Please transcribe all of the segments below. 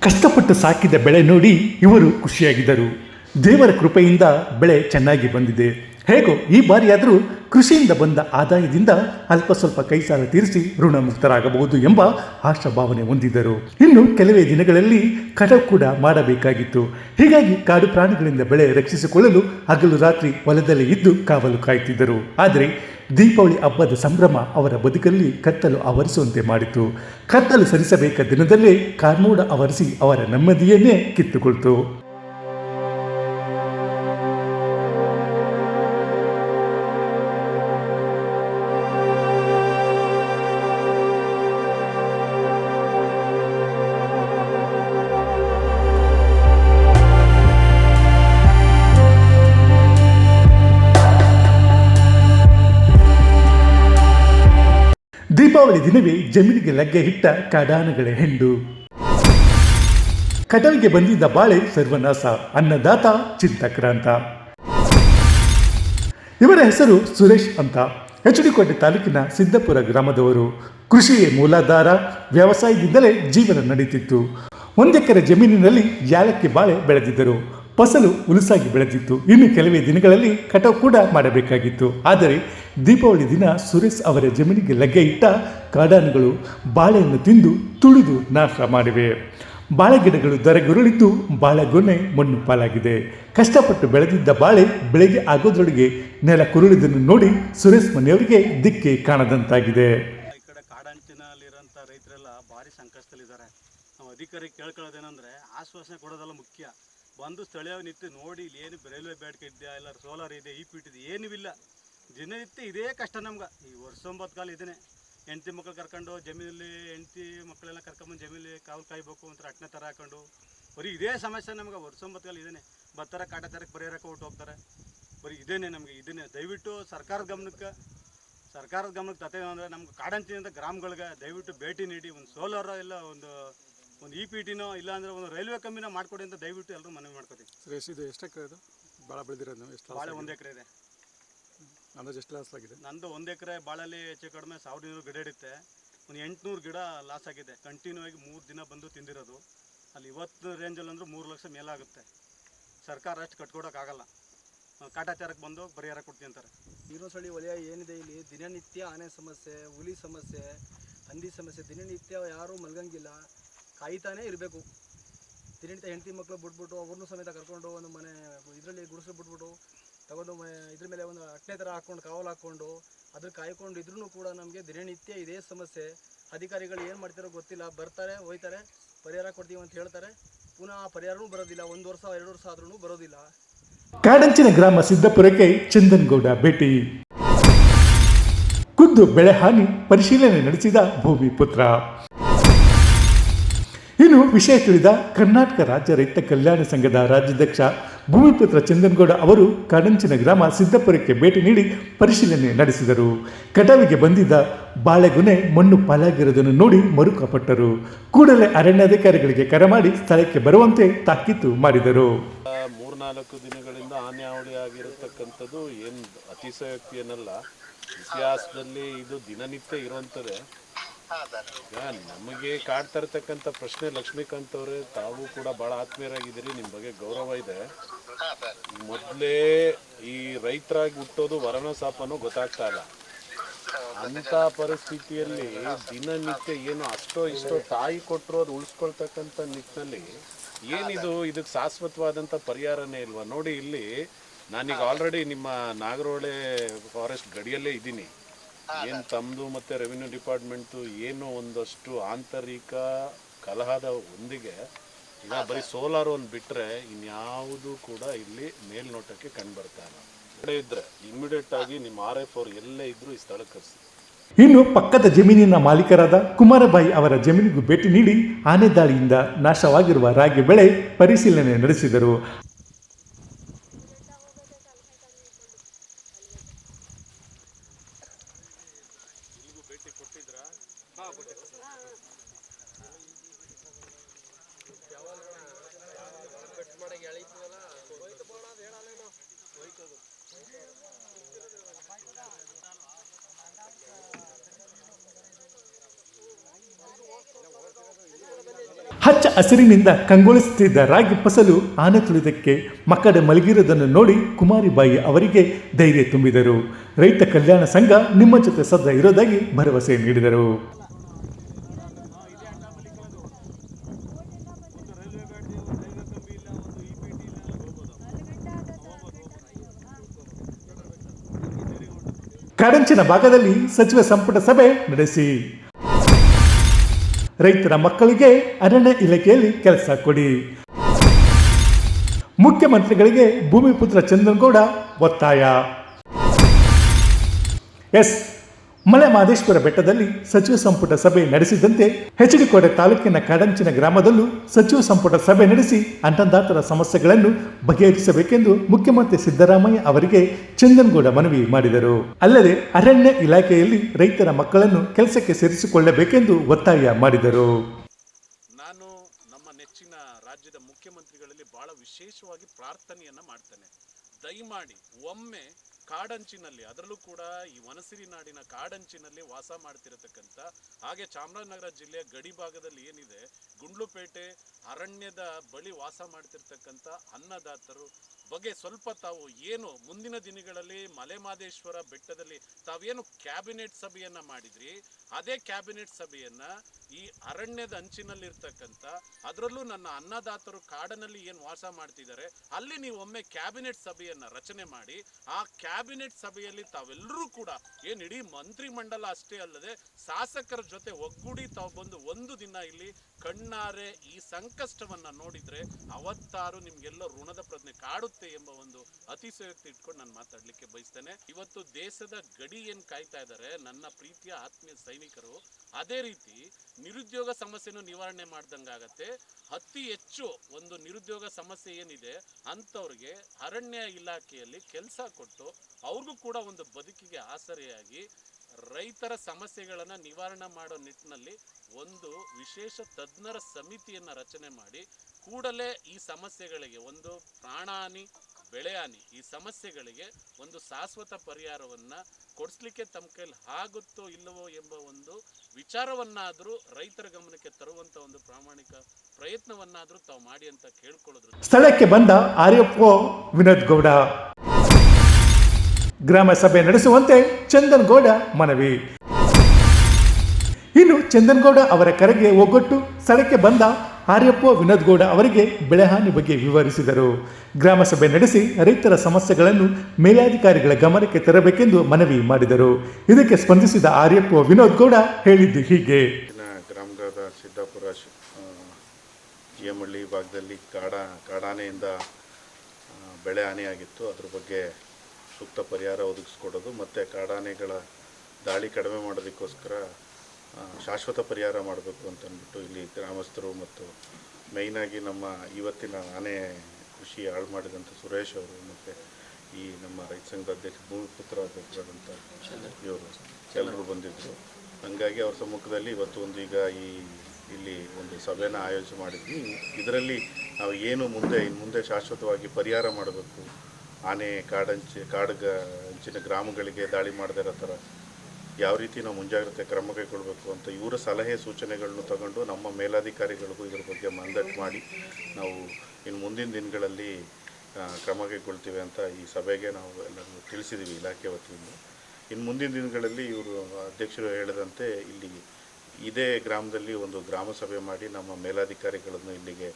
ಕಷ್ಟಪಟ್ಟು ಸಾಕಿದ ಬೆಳೆ ನೋಡಿ ಇವರು ಖುಷಿಯಾಗಿದ್ದರು. ದೇವರ ಕೃಪೆಯಿಂದ ಬೆಳೆ ಚೆನ್ನಾಗಿ ಬಂದಿದೆ. ಹೇಗೋ ಈ ಬಾರಿಯಾದರೂ ಕೃಷಿಯಿಂದ ಬಂದ ಆದಾಯದಿಂದ ಅಲ್ಪ ಸ್ವಲ್ಪ ಕೈ ಸಾಲ ತೀರಿಸಿ ಋಣಮುಕ್ತರಾಗಬಹುದು ಎಂಬ ಆಶಾಭಾವನೆ ಹೊಂದಿದ್ದರು. ಇನ್ನು ಕೆಲವೇ ದಿನಗಳಲ್ಲಿ ಕಟಾವು ಕೂಡ ಮಾಡಬೇಕಾಗಿತ್ತು. ಹೀಗಾಗಿ ಕಾಡು ಪ್ರಾಣಿಗಳಿಂದ ಬೆಳೆ ರಕ್ಷಿಸಿಕೊಳ್ಳಲು ಹಗಲು ರಾತ್ರಿ ಹೊಲದಲ್ಲಿ ಇದ್ದು ಕಾವಲು ಕಾಯುತ್ತಿದ್ದರು. ಆದರೆ ದೀಪಾವಳಿ ಹಬ್ಬದ ಸಂಭ್ರಮ ಅವರ ಬದುಕಲ್ಲಿ ಕತ್ತಲು ಆವರಿಸುವಂತೆ ಮಾಡಿತು. ಕತ್ತಲು ಸರಿಸಬೇಕಾದ ದಿನದಲ್ಲೇ ಕಾರ್ಮೋಡ ಆವರಿಸಿ ಅವರ ನೆಮ್ಮದಿಯನ್ನೇ ಕಿತ್ತುಕೊಳ್ತು. ದೀಪಾವಳಿ ದಿನವೇ ಜಮೀನಿಗೆ ಲಗ್ಗೆ ಇಟ್ಟ ಕಡಾನಗಳ ಹೆಂಡು ಕಟಲ್ಗೆ ಬಂದಿದ್ದ ಬಾಳೆ ಸರ್ವನಾಶ, ಅನ್ನದಾತ, ಚಿಂತಕ್ರಾಂತ. ಇವರ ಹೆಸರು ಸುರೇಶ್ ಅಂತ. ಎಚಡಿಕೋಟೆ ತಾಲೂಕಿನ ಸಿದ್ದಪುರ ಗ್ರಾಮದವರು. ಕೃಷಿಯೇ ಮೂಲಾಧಾರ, ವ್ಯವಸಾಯದಿಂದಲೇ ಜೀವನ ನಡೀತಿತ್ತು. ಒಂದೆಕರೆ ಜಮೀನಿನಲ್ಲಿ ಯಾಲಕ್ಕಿ ಬಾಳೆ ಬೆಳೆದಿದ್ದರು. ಫಸಲು ಉಲುಸಾಗಿ ಬೆಳೆದಿತ್ತು. ಇನ್ನು ಕೆಲವೇ ದಿನಗಳಲ್ಲಿ ಕಟಾವು ಕೂಡ ಮಾಡಬೇಕಾಗಿತ್ತು. ಆದರೆ ದೀಪಾವಳಿ ದಿನ ಸುರೇಶ್ ಅವರ ಜಮೀನಿಗೆ ಲಗ್ಗೆ ಇಟ್ಟ ಕಾಡಾನುಗಳು ಬಾಳೆಯನ್ನು ತಿಂದು ತುಳಿದು ನಾಶ ಮಾಡಿವೆ. ಬಾಳೆ ಗಿಡಗಳು ದರಗುರುಳಿದ್ದು ಬಾಳೆಗೊನೆ ಮಣ್ಣು ಪಾಲಾಗಿದೆ. ಕಷ್ಟಪಟ್ಟು ಬೆಳೆದಿದ್ದ ಬಾಳೆ ಬೆಳೆಗೆ ಆಗೋದ್ರೊಳಗೆ ನೆಲ ಕುರುಳಿದನ್ನು ನೋಡಿ ಸುರೇಶ್ ಮನೆಯವರಿಗೆ ದಿಕ್ಕಿ ಕಾಣದಂತಾಗಿದೆ. ಈ ಕಡೆ ರೈತರೆಲ್ಲ ಭಾರಿ ಸಂಕಷ್ಟದಲ್ಲಿದ್ದಾರೆ. ನಾವು ಅಧಿಕಾರಿಗೆ ಕೇಳ್ಕೊಳ್ಳೋದೇನೆಂದರೆ ಆಶ್ವಾಸನೆ ಕೊಡೋದೆಲ್ಲ ಮುಖ್ಯ. ಬಂದು ಸ್ಥಳೀಯ ನಿಂತು ನೋಡಿ ಇಲ್ಲಿ ಏನು ರೈಲ್ವೆ ಬೇಡಿಕೆ ಇದೆಯಾ ಇಲ್ಲ ಸೋಲಾರ್ ಇದೆ, ಈ ಪೀಟ್ ಇದೆ, ಏನೂ ಇಲ್ಲ. ದಿನನಿತ್ಯ ಇದೇ ಕಷ್ಟ ನಮ್ಗೆ. ಈ ವರ್ಷೊಂಬತ್ತು ಕಾಲ ಇದನ್ನೇ ಹೆಂಡತಿ ಮಕ್ಕಳು ಕರ್ಕೊಂಡು ಜಮೀನಲ್ಲಿ, ಹೆಂಡತಿ ಮಕ್ಕಳೆಲ್ಲ ಕರ್ಕೊಂಬಂದು ಜಮೀನಲ್ಲಿ ಕಾವಲು ಕಾಯ್ಬೇಕು ಅಂತ ರಟ್ನೆ ಥರ ಹಾಕೊಂಡು. ಬರೀ ಇದೇ ಸಮಸ್ಯೆ ನಮ್ಗೆ ವರ್ಷೊಂಬತ್ತು ಕಾಲ ಇದೇನೆ. ಕಾಟ ತರಕ್ಕೆ ಪರಿಹಾರಕ್ಕೆ ಹೊಟ್ಟು ಹೋಗ್ತಾರೆ. ಬರೀ ಇದೇನೆ ನಮಗೆ, ಇದನ್ನೇ. ದಯವಿಟ್ಟು ಸರ್ಕಾರದ ಗಮನಕ್ಕೆ ಸರ್ಕಾರದ ಗಮನಕ್ಕೆ ತತೆ ಅಂದರೆ ನಮ್ಗೆ ಕಾಡಂಚಿನಿಂದ ಗ್ರಾಮಗಳಿಗೆ ದಯವಿಟ್ಟು ಭೇಟಿ ನೀಡಿ, ಒಂದು ಸೋಲಾರ ಇಲ್ಲ ಒಂದು ಒಂದು ಇ ಪಿ ಟಿನೋ ಇಲ್ಲ ಅಂದ್ರೆ ಒಂದು ರೈಲ್ವೆ ಕಂಬಿನ ಮಾಡ್ಕೊಡಿ ಅಂತ ದಯವಿಟ್ಟು ಎಲ್ಲರೂ ಮನವಿ ಮಾಡ್ಕೊತೀವಿ. ರೇಸಿ ಇದು ಎಷ್ಟು ಎಕರೆ ಅದು? ಭಾಳ ಬೆಳೆದಿರೋದು ನೀವು ಎಷ್ಟು ಬಾಳೆ ಒಂದು ಎಕರೆ ಇದೆ. ಅಂದಾಜು ಎಷ್ಟು ಲಾಸ್ ಆಗಿದೆ? ನಂದು ಒಂದು ಎಕರೆ ಬಾಳಲ್ಲಿ ಹೆಚ್ಚು ಕಡಿಮೆ ಸಾವಿರದ ಇನ್ನೂರು ಗಿಡ ಇಡುತ್ತೆ ಒಂದು ಎಂಟುನೂರು ಗಿಡ ಲಾಸ್ ಆಗಿದೆ. ಕಂಟಿನ್ಯೂ ಆಗಿ ಮೂರು ದಿನ ಬಂದು ತಿಂದಿರೋದು. ಅಲ್ಲಿ ಇವತ್ತು ರೇಂಜಲ್ಲಿ ಅಂದ್ರೆ ಮೂರು ಲಕ್ಷ ಮೇಲಾಗುತ್ತೆ. ಸರ್ಕಾರ ಅಷ್ಟು ಕಟ್ಕೊಡೋಕ್ಕಾಗಲ್ಲ ಕಾಟಾಚಾರಕ್ಕೆ ಬಂದು ಪರಿಹಾರ ಕೊಡ್ತೀನಿ ಅಂತಾರೆ. ಸಳಿ ವಲಯ ಏನಿದೆ ಇಲ್ಲಿ? ದಿನನಿತ್ಯ ಆನೆ ಸಮಸ್ಯೆ ಹುಲಿ ಸಮಸ್ಯೆ ಹಂದಿ ಸಮಸ್ಯೆ ದಿನನಿತ್ಯ ಯಾರೂ ಮಲ್ಗಂಗಿಲ್ಲ. ಕಾಯ್ತಾನೇ ಇರಬೇಕು. ದಿನನಿತ್ಯ ಹೆಂಡತಿ ಮಕ್ಕಳು ಬಿಟ್ಬಿಟ್ಟು ಅವ್ರನ್ನೂ ಸಮೇತ ಕರ್ಕೊಂಡು ಒಂದು ಮನೆ, ಇದರಲ್ಲಿ ಗುಡಿಸಲು ಬಿಟ್ಬಿಟ್ಟು ತಗೊಂಡು ಇದ್ರ ಮೇಲೆ ಒಂದು ಅಟ್ಟೆ ಥರ ಹಾಕ್ಕೊಂಡು, ಕಾವಲು ಹಾಕ್ಕೊಂಡು ಅದ್ರ ಕಾಯ್ಕೊಂಡು ಇದ್ರೂ ಕೂಡ ನಮಗೆ ದಿನನಿತ್ಯ ಇದೇ ಸಮಸ್ಯೆ. ಅಧಿಕಾರಿಗಳು ಏನು ಮಾಡ್ತಾರೋ ಗೊತ್ತಿಲ್ಲ. ಬರ್ತಾರೆ, ಹೋಯ್ತಾರೆ, ಪರಿಹಾರ ಕೊಡ್ತೀವಿ ಅಂತ ಹೇಳ್ತಾರೆ. ಪುನಃ ಪರಿಹಾರನೂ ಬರೋದಿಲ್ಲ. ಒಂದು ವರ್ಷ, ಎರಡು ವರ್ಷ ಆದ್ರೂ ಬರೋದಿಲ್ಲ. ಕಾಡಂಚಿನ ಗ್ರಾಮ ಸಿದ್ದಪುರಕ್ಕೆ ಚಂದನ್ಗೌಡ ಭೇಟಿ. ಖುದ್ದು ಬೆಳೆ ಹಾನಿ ಪರಿಶೀಲನೆ ನಡೆಸಿದ ಭೂಮಿ ಪುತ್ರ ಇನ್ನು ವಿಷಯ ತಿಳಿದ ಕರ್ನಾಟಕ ರಾಜ್ಯ ರೈತ ಕಲ್ಯಾಣ ಸಂಘದ ರಾಜ್ಯಾಧ್ಯಕ್ಷ ಭೂಮಿಪುತ್ರ ಚಂದನ್ಗೌಡ ಅವರು ಕಾಡಂಚಿನ ಗ್ರಾಮ ಸಿದ್ದಪುರಕ್ಕೆ ಭೇಟಿ ನೀಡಿ ಪರಿಶೀಲನೆ ನಡೆಸಿದರು. ಕಟಾವಿಗೆ ಬಂದಿದ್ದ ಬಾಳೆಗೊನೆ ಮಣ್ಣು ಪಾಲಾಗಿರುವುದನ್ನು ನೋಡಿ ಮರುಕಪಟ್ಟರು. ಕೂಡಲೇ ಅರಣ್ಯಾಧಿಕಾರಿಗಳಿಗೆ ಕರೆ ಮಾಡಿ ಸ್ಥಳಕ್ಕೆ ಬರುವಂತೆ ತಾಕೀತು ಮಾಡಿದರು. ಮೂರ್ನಾಲ್ಕು ದಿನಗಳಿಂದ ಆನೆಯಾವಳಿ ಆಗಿರತಕ್ಕಂಥದ್ದು ಏನು ಅತಿಶಯೋಕ್ತಿ ಏನಲ್ಲ ಇತಿಹಾಸದಲ್ಲಿ ಇದು ದಿನನಿತ್ಯ ಇರುವಂಥದ್ದೇ ನಮಗೆ ಕಾಡ್ತಾ ಇರ್ತಕ್ಕಂಥ ಪ್ರಶ್ನೆ ಲಕ್ಷ್ಮೀಕಾಂತ್ ಅವರೇ, ತಾವು ಕೂಡ ಬಹಳ ಆತ್ಮೀಯರಾಗಿದ್ದೀರಿ ನಿಮ್ಮ ಬಗ್ಗೆ ಗೌರವ ಇದೆ. ಮೊದಲೇ ಈ ರೈತರಾಗಿ ಹುಟ್ಟೋದು ವರನ ಸಾಪನು ಗೊತ್ತಾಗ್ತಾ ಇಲ್ಲ. ಅಂತ ಪರಿಸ್ಥಿತಿಯಲ್ಲಿ ದಿನನಿತ್ಯ ಏನು ಅಷ್ಟೋ ಇಷ್ಟೋ ತಾಯಿ ಕೊಟ್ಟರು ಅದು ಉಳಿಸ್ಕೊಳ್ತಕ್ಕಂಥ ನಿಟ್ಟಿನಲ್ಲಿ ಏನಿದು ಇದಕ್ಕೆ ಶಾಶ್ವತವಾದಂತ ಪರಿಹಾರನೇ ಇಲ್ವಾ? ನೋಡಿ ಇಲ್ಲಿ ನಾನೀಗ ಆಲ್ರೆಡಿ ನಿಮ್ಮ ನಾಗರೋಳೆ ಫಾರೆಸ್ಟ್ ಗಡಿಯಲ್ಲೇ ಇದ್ದೀನಿ. ಏನು ತಮ್ಮದು ಮತ್ತು ರೆವಿನ್ಯೂ ಡಿಪಾರ್ಟ್ಮೆಂಟು ಏನು ಒಂದಷ್ಟು ಆಂತರಿಕ ಕಲಹದ ಒಂದಿಗೆ ಈಗ ಬರೀ ಸೋಲಾರ್ ಒಂದು ಬಿಟ್ಟರೆ ಇನ್ಯಾವುದು ಕೂಡ ಇಲ್ಲಿ ಮೇಲ್ನೋಟಕ್ಕೆ ಕಂಡು ಬರ್ತಾ ಇಲ್ಲ ಕಡೆ ಇದ್ರೆ ಇಮಿಡಿಯೇಟ್ ಆಗಿ ನಿಮ್ಮ ಆರ್ ಎಫ್ ಅವ್ರು ಎಲ್ಲೇ ಇದ್ದರೂ ಈ ಸ್ಥಳಕ್ಕೆ ಕರೆಸಿ. ಇನ್ನು ಪಕ್ಕದ ಜಮೀನಿನ ಮಾಲೀಕರಾದ ಕುಮಾರಬಾಯಿ ಅವರ ಜಮೀನಿಗೂ ಭೇಟಿ ನೀಡಿ ಆನೆ ದಾಳಿಯಿಂದ ನಾಶವಾಗಿರುವ ರಾಗಿ ಬೆಳೆ ಪರಿಶೀಲನೆ ನಡೆಸಿದರು. ಹಚ್ಚ ಹಸಿರಿನಿಂದ ಕಂಗೊಳಿಸುತ್ತಿದ್ದ ರಾಗಿ ಫಸಲು ಆನೆ ತುಳಿದಕ್ಕೆ ಮಕ್ಕಳ ಮಲಗಿರುವುದನ್ನು ನೋಡಿ ಕುಮಾರಿಬಾಯಿ ಅವರಿಗೆ ಧೈರ್ಯ ತುಂಬಿದರು. ರೈತ ಕಲ್ಯಾಣ ಸಂಘ ನಿಮ್ಮ ಜೊತೆ ಸದಾ ಇರೋದಾಗಿ ಭರವಸೆ ನೀಡಿದರು. ಕಾಡಂಚಿನ ಭಾಗದಲ್ಲಿ ಸಚಿವ ಸಂಪುಟ ಸಭೆ ನಡೆಸಿ. ರೈತರ ಮಕ್ಕಳಿಗೆ ಅರಣ್ಯ ಇಲಾಖೆಯಲ್ಲಿ ಕೆಲಸ ಕೊಡಿ. ಮುಖ್ಯಮಂತ್ರಿಗಳಿಗೆ ಭೂಮಿಪುತ್ರ ಚಂದನಗೌಡ ಒತ್ತಾಯ. ಎಸ್. ಮಲೆ ಮಹದೇಶ್ವರ ಬೆಟ್ಟದಲ್ಲಿ ಸಚಿವ ಸಂಪುಟ ಸಭೆ ನಡೆಸಿದಂತೆ ಹೆಚ್ಡಿಕೋಟೆ ತಾಲೂಕಿನ ಕಡಂಚಿನ ಗ್ರಾಮದಲ್ಲೂ ಸಚಿವ ಸಂಪುಟ ಸಭೆ ನಡೆಸಿ ಅನ್ನದಾತರ ಸಮಸ್ಯೆಗಳನ್ನು ಬಗೆಹರಿಸಬೇಕೆಂದು ಮುಖ್ಯಮಂತ್ರಿ ಸಿದ್ದರಾಮಯ್ಯ ಅವರಿಗೆ ಚಂದನ್ಗೌಡ ಮನವಿ ಮಾಡಿದರು. ಅಲ್ಲದೆ ಅರಣ್ಯ ಇಲಾಖೆಯಲ್ಲಿ ರೈತರ ಮಕ್ಕಳನ್ನು ಕೆಲಸಕ್ಕೆ ಸೇರಿಸಿಕೊಳ್ಳಬೇಕೆಂದು ಒತ್ತಾಯ ಮಾಡಿದರು. ನಾನು ನಮ್ಮ ನೆಚ್ಚಿನ ರಾಜ್ಯದ ಮುಖ್ಯಮಂತ್ರಿಗಳಲ್ಲಿ ಬಹಳ ವಿಶೇಷವಾಗಿ ಪ್ರಾರ್ಥನೆಯನ್ನ ಮಾಡ್ತೇನೆ. ದಯಮಾಡಿ ಒಮ್ಮೆ ಕಾಡಂಚಿನಲ್ಲಿ, ಅದರಲ್ಲೂ ಕೂಡ ಈ ವನಸಿರಿ ನಾಡಿನ ಕಾಡಂಚಿನಲ್ಲಿ ವಾಸ ಮಾಡ್ತಿರತಕ್ಕಂಥ, ಹಾಗೆ ಚಾಮರಾಜನಗರ ಜಿಲ್ಲೆಯ ಗಡಿ ಭಾಗದಲ್ಲಿ ಏನಿದೆ, ಗುಂಡ್ಲುಪೇಟೆ ಅರಣ್ಯದ ಬಳಿ ವಾಸ ಮಾಡ್ತಿರ್ತಕ್ಕಂಥ ಅನ್ನದಾತರು ಬಗ್ಗೆ ಸ್ವಲ್ಪ ತಾವು ಏನು ಮುಂದಿನ ದಿನಗಳಲ್ಲಿ ಮಲೆಮಾದೇಶ್ವರ ಬೆಟ್ಟದಲ್ಲಿ ತಾವೇನು ಕ್ಯಾಬಿನೆಟ್ ಸಭೆಯನ್ನ ಮಾಡಿದ್ರಿ, ಅದೇ ಕ್ಯಾಬಿನೆಟ್ ಸಭೆಯನ್ನ ಈ ಅರಣ್ಯದ ಅಂಚಿನಲ್ಲಿರ್ತಕ್ಕಂಥ, ಅದರಲ್ಲೂ ನನ್ನ ಅನ್ನದಾತರು ಕಾಡಿನಲ್ಲಿ ಏನು ವಾಸ ಮಾಡ್ತಿದ್ದಾರೆ, ಅಲ್ಲಿ ನೀವು ಒಮ್ಮೆ ಕ್ಯಾಬಿನೆಟ್ ಸಭೆಯನ್ನ ರಚನೆ ಮಾಡಿ, ಆ ಕ್ಯಾಬಿನೆಟ್ ಸಭೆಯಲ್ಲಿ ತಾವೆಲ್ಲರೂ ಕೂಡ ಏನು ಇಡೀ ಮಂತ್ರಿ ಮಂಡಲ ಅಷ್ಟೇ ಅಲ್ಲದೆ ಶಾಸಕರ ಜೊತೆ ಒಗ್ಗೂಡಿ ತಾವು ಬಂದು ಒಂದು ದಿನ ಇಲ್ಲಿ ಕಣ್ಣಾರೆ ಈ ಸಂಕಷ್ಟವನ್ನ ನೋಡಿದ್ರೆ ಅವತ್ತಾರು ನಿಮ್ಗೆಲ್ಲ ಋಣದ ಪ್ರಜ್ಞೆ ಕಾಡುತ್ತೆ. ಎಂಬ ಒಂದು ಅತಿಶಯೋಕ್ತಿ ಇಟ್ಕೊಂಡು ನಾನು ಮಾತಾಡ್ಲಿಕ್ಕೆ ಬಯಸ್ತೇನೆ. ಇವತ್ತು ದೇಶದ ಗಡಿ ಏನ್ ಕಾಯ್ತಾ ಇದ್ದಾರೆ, ನನ್ನ ಪ್ರೀತಿಯ ಆತ್ಮೀಯ ಸೈನಿಕರು, ಅದೇ ರೀತಿ ನಿರುದ್ಯೋಗ ಸಮಸ್ಯೆನೂ ನಿವಾರಣೆ ಮಾಡ್ದಂಗಾಗತ್ತೆ ಅತಿ ಹೆಚ್ಚು ಒಂದು ನಿರುದ್ಯೋಗ ಸಮಸ್ಯೆ ಏನಿದೆ, ಅಂಥವ್ರಿಗೆ ಅರಣ್ಯ ಇಲಾಖೆಯಲ್ಲಿ ಕೆಲಸ ಕೊಟ್ಟು ಅವ್ರಿಗೂ ಕೂಡ ಒಂದು ಬದುಕಿಗೆ ಆಸರೆಯಾಗಿ ರೈತರ ಸಮಸ್ಯೆಗಳನ್ನು ನಿವಾರಣೆ ಮಾಡೋ ನಿಟ್ಟಿನಲ್ಲಿ ಒಂದು ವಿಶೇಷ ತಜ್ಞರ ಸಮಿತಿಯನ್ನು ರಚನೆ ಮಾಡಿ ಕೂಡಲೇ ಈ ಸಮಸ್ಯೆಗಳಿಗೆ ಒಂದು ಪ್ರಾಣಾನಿ ಬೆಳೆ ಹಾನಿ ಈ ಸಮಸ್ಯೆಗಳಿಗೆ ಒಂದು ಶಾಶ್ವತ ಪರಿಹಾರವನ್ನ ಕೊಡಿಸ್ಲಿಕ್ಕೆ ತಮ್ಮ ಕೈಲಿ ಆಗುತ್ತೋ ಇಲ್ಲವೋ ಎಂಬ ಒಂದು ವಿಚಾರವನ್ನಾದರೂ ರೈತರ ಗಮನಕ್ಕೆ ತರುವಂತ ಒಂದು ಪ್ರಾಮಾಣಿಕ ಪ್ರಯತ್ನವನ್ನಾದರೂ ತಾವು ಮಾಡಿ ಅಂತ ಕೇಳ್ಕೊಳ್ಳೋದ್ರ ಸ್ಥಳಕ್ಕೆ ಬಂದ ಆರ್ಯಪ್ಪೋ ವಿನೋದ್ ಗೌಡ. ಗ್ರಾಮ ಸಭೆ ನಡೆಸುವಂತೆ ಚಂದನ್ ಗೌಡ ಮನವಿ. ಇನ್ನು ಚಂದನ್ಗೌಡ ಅವರ ಕರೆಗೆ ಒಗ್ಗಟ್ಟು ಸ್ಥಳಕ್ಕೆ ಬಂದ ಆರ್ಯಪ್ಪ ವಿನೋದ್ಗೌಡ ಅವರಿಗೆ ಬೆಳೆಹಾನಿ ಬಗ್ಗೆ ವಿವರಿಸಿದರು. ಗ್ರಾಮಸಭೆ ನಡೆಸಿ ರೈತರ ಸಮಸ್ಯೆಗಳನ್ನು ಮೇಲಾಧಿಕಾರಿಗಳ ಗಮನಕ್ಕೆ ತರಬೇಕೆಂದು ಮನವಿ ಮಾಡಿದರು. ಇದಕ್ಕೆ ಸ್ಪಂದಿಸಿದ ಆರ್ಯಪ್ಪ ವಿನೋದ್ಗೌಡ ಹೇಳಿದ್ದು ಹೀಗೆ. ಗ್ರಾಮದ ಸಿದ್ದಾಪುರ ಜಿಯಮಳ್ಳಿ ಭಾಗದಲ್ಲಿ ಕಾಡ, ಕಾಡಾನೆಯಿಂದ ಬೆಳೆ ಹಾನಿಯಾಗಿತ್ತು. ಅದ್ರ ಬಗ್ಗೆ ಸೂಕ್ತ ಪರಿಹಾರ ಒದಗಿಸ್ಕೊಡೋದು ಮತ್ತು ಕಾಡಾನೆಗಳ ದಾಳಿ ಕಡಿಮೆ ಮಾಡೋದಕ್ಕೋಸ್ಕರ ಶಾಶ್ವತ ಪರಿಹಾರ ಮಾಡಬೇಕು ಅಂತಂದ್ಬಿಟ್ಟು ಇಲ್ಲಿ ಗ್ರಾಮಸ್ಥರು ಮತ್ತು ಮೇಯ್ನಾಗಿ ನಮ್ಮ ಇವತ್ತಿನ ಆನೆ ಕೃಷಿ ಹಾಳು ಮಾಡಿದಂಥ ಸುರೇಶ್ ಅವರು ಮತ್ತು ಈ ನಮ್ಮ ರೈತ ಸಂಘದ ಅಧ್ಯಕ್ಷ ಭೂಮಿಪುತ್ರ ಅಧ್ಯಕ್ಷರಾದಂಥ ಇವರು ಎಲ್ಲರೂ ಬಂದಿದ್ದರು ಹಂಗಾಗಿ ಅವ್ರ ಸಮ್ಮುಖದಲ್ಲಿ ಇವತ್ತು ಒಂದು ಈಗ ಈ ಇಲ್ಲಿ ಒಂದು ಸಭೆನ ಆಯೋಜನೆ ಮಾಡಿದ್ವಿ. ಇದರಲ್ಲಿ ನಾವು ಏನು ಮುಂದೆ ಇನ್ನು ಮುಂದೆ ಶಾಶ್ವತವಾಗಿ ಪರಿಹಾರ ಮಾಡಬೇಕು, ಆನೆ ಕಾಡಂಚೆ, ಕಾಡುಗ ಅಂಚಿನ ಗ್ರಾಮಗಳಿಗೆ ದಾಳಿ ಮಾಡದೇ ಇರೋ ಥರ ಯಾವ ರೀತಿ ನಾವು ಮುಂಜಾಗ್ರತೆ ಕ್ರಮ ಕೈಗೊಳ್ಳಬೇಕು ಅಂತ ಇವರ ಸಲಹೆ ಸೂಚನೆಗಳನ್ನು ತಗೊಂಡು ನಮ್ಮ ಮೇಲಾಧಿಕಾರಿಗಳಿಗೂ ಇದರ ಬಗ್ಗೆ ಮಂದಟ್ ಮಾಡಿ ನಾವು ಇನ್ನು ಮುಂದಿನ ದಿನಗಳಲ್ಲಿ ಕ್ರಮ ಕೈಗೊಳ್ತೀವಿ ಅಂತ ಈ ಸಭೆಗೆ ನಾವು ಎಲ್ಲರಿಗೂ ತಿಳಿಸಿದ್ದೀವಿ ಇಲಾಖೆ ವತಿಯಿಂದ. ಇನ್ನು ಮುಂದಿನ ದಿನಗಳಲ್ಲಿ ಇವರು ಅಧ್ಯಕ್ಷರು ಹೇಳಿದಂತೆ ಇಲ್ಲಿ ಇದೇ ಗ್ರಾಮದಲ್ಲಿ ಒಂದು ಗ್ರಾಮ ಸಭೆ ಮಾಡಿ ನಮ್ಮ ಮೇಲಾಧಿಕಾರಿಗಳನ್ನು ಇಲ್ಲಿಗೆ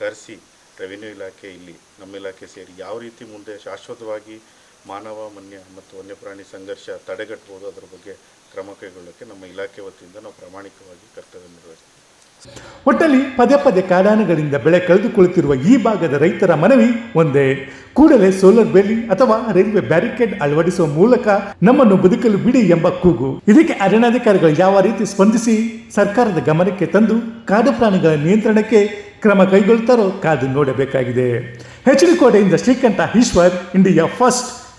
ಕರೆಸಿ, ರೆವಿನ್ಯೂ ಇಲಾಖೆ ಇಲ್ಲಿ ನಮ್ಮ ಇಲಾಖೆ ಸೇರಿ ಯಾವ ರೀತಿ ಮುಂದೆ ಶಾಶ್ವತವಾಗಿ ಮಾನವ, ಮನ್ಯ ಮತ್ತು ವನ್ಯಪ್ರಾಣಿ ಸಂಘರ್ಷ ತಡೆಗಟ್ಟಬಹುದು ಅದರ ಬಗ್ಗೆ ಕ್ರಮ ಕೈಗೊಳ್ಳೋಕ್ಕೆ ನಮ್ಮ ಇಲಾಖೆ ವತಿಯಿಂದ ನಾವು ಪ್ರಾಮಾಣಿಕವಾಗಿ ಕರ್ತವ್ಯ ನಿರ್ವಹಿಸ್ತೀವಿ. ಒಟ್ಟಲ್ಲಿ ಪದೇ ಪದೇ ಕಾಡಾನೆಗಳಿಂದ ಬೆಳೆ ಕಳೆದುಕೊಳ್ಳುತ್ತಿರುವ ಈ ಭಾಗದ ರೈತರ ಮನವಿ ಒಂದೇ. ಕೂಡಲೇ ಸೋಲಾರ್ ಬೇಲಿ ಅಥವಾ ರೈಲ್ವೆ ಬ್ಯಾರಿಕೇಡ್ ಅಳವಡಿಸುವ ಮೂಲಕ ನಮ್ಮನ್ನು ಬದುಕಲು ಬಿಡಿ ಎಂಬ ಕೂಗು. ಇದಕ್ಕೆ ಅರಣ್ಯಾಧಿಕಾರಿಗಳು ಯಾವ ರೀತಿ ಸ್ಪಂದಿಸಿ ಸರ್ಕಾರದ ಗಮನಕ್ಕೆ ತಂದು ಕಾಡು ಪ್ರಾಣಿಗಳ ನಿಯಂತ್ರಣಕ್ಕೆ ಕ್ರಮ ಕೈಗೊಳ್ತಾರೋ ಕಾದು ನೋಡಬೇಕಾಗಿದೆ. ಹೆಚ್ಡಿ ಕೋಟೆಯಿಂದ ಶ್ರೀಕಂಠ ಈಶ್ವರ್, ಇಂಡಿಯಾ ಫಸ್ಟ್.